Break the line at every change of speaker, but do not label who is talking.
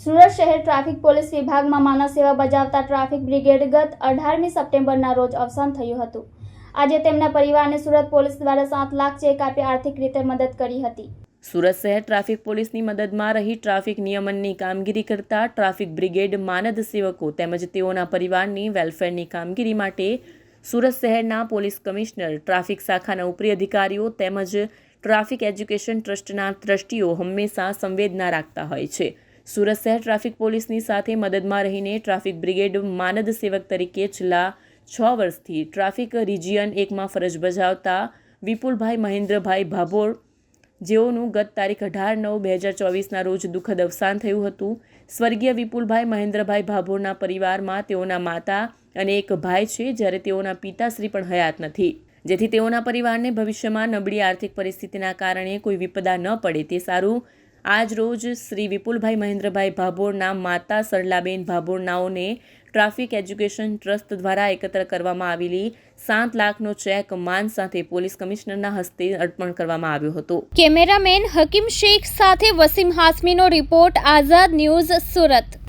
સુરત શહેર traffic police વિભાગમાં માનવ સેવા બજાવતા ટ્રાફિક બ્રિગેડ ગત અઢારમી સપ્ટેમ્બરના રોજ અવસાન થયું હતું. આજે તેમના પરિવારને સુરત પોલીસ દ્વારા સાત લાખ ચેક આપી આર્થિક રીતે મદદ કરી હતી.
સુરત શહેર ટ્રાફિક પોલીસની મદદમાં રહી ટ્રાફિક નિયમનની કામગીરી કરતા ટ્રાફિક બ્રિગેડ માનદ સેવકો તેમજ તેઓના પરિવારની વેલફેરની કામગીરી માટે સુરત શહેરના પોલીસ કમિશનર, ટ્રાફિક શાખાના ઉપરી અધિકારીઓ તેમજ ટ્રાફિક એજ્યુકેશન ટ્રસ્ટના ટ્રસ્ટીઓ હંમેશા સંવેદના રાખતા હોય છે. સુરત શહેર ટ્રાફિક પોલીસની સાથે મદદમાં રહીને ટ્રાફિક બ્રિગેડ માનદ સેવક તરીકે છેલ્લા છ વર્ષથી ટ્રાફિક રિજિયન એકમાં ફરજ બજાવતા વિપુલભાઈ મહેન્દ્રભાઈ ભાભોર, જેઓનું ગત તારીખ અઢાર નવ બે હજાર ચોવીસના રોજ દુઃખદ અવસાન થયું હતું. સ્વર્ગીય વિપુલભાઈ મહેન્દ્રભાઈ ભાભોરના પરિવારમાં તેઓના માતા અને એક ભાઈ છે, જ્યારે તેઓના પિતાશ્રી પણ હયાત નથી. જેથી તેઓના પરિવારને ભવિષ્યમાં નબળી આર્થિક પરિસ્થિતિના કારણે કોઈ વિપદા ન પડે તે સારું આજ રોજ શ્રી વિપુલભાઈ મહેન્દ્રભાઈ ભાભોરના માતા સરલાબેન ભાભોરનાઓને ટ્રાફિક એજ્યુકેશન ટ્રસ્ટ દ્વારા એકત્ર કરવામાં આવેલી સાત લાખનો ચેક માન સાથે પોલીસ કમિશનરના હસ્તે અર્પણ કરવામાં આવ્યો હતો.
કેમેરામેન હકીમ શેખ સાથે વસીમ હાસમીનો રિપોર્ટ આઝાદ ન્યૂઝ સુરત.